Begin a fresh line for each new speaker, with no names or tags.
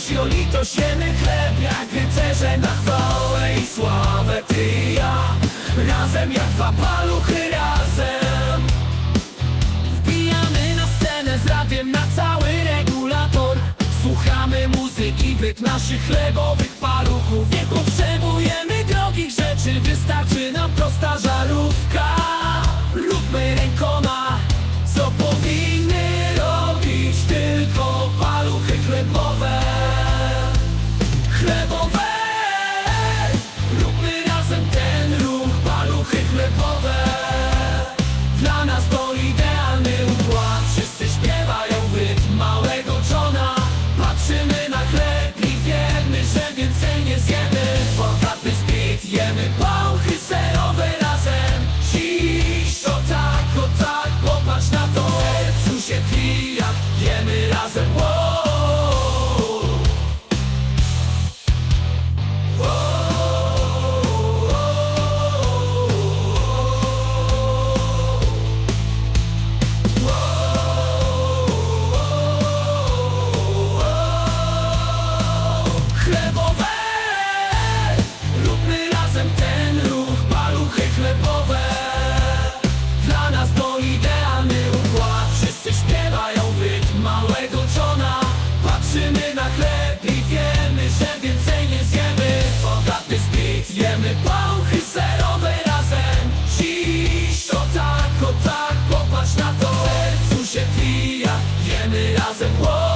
miłość i o litość jemy chleb Jak rycerze na chwałę i sławę Ty i ja. Razem jak dwa paluchy razem. Wbijamy na scenę z radiem na cały regulator. Słuchamy muzyki, byt naszych chlebowych paluchów. Nie potrzebujemy drogich rzeczy, wystarczy nam prosta żarówka. Róbmy rękoma And I said, whoa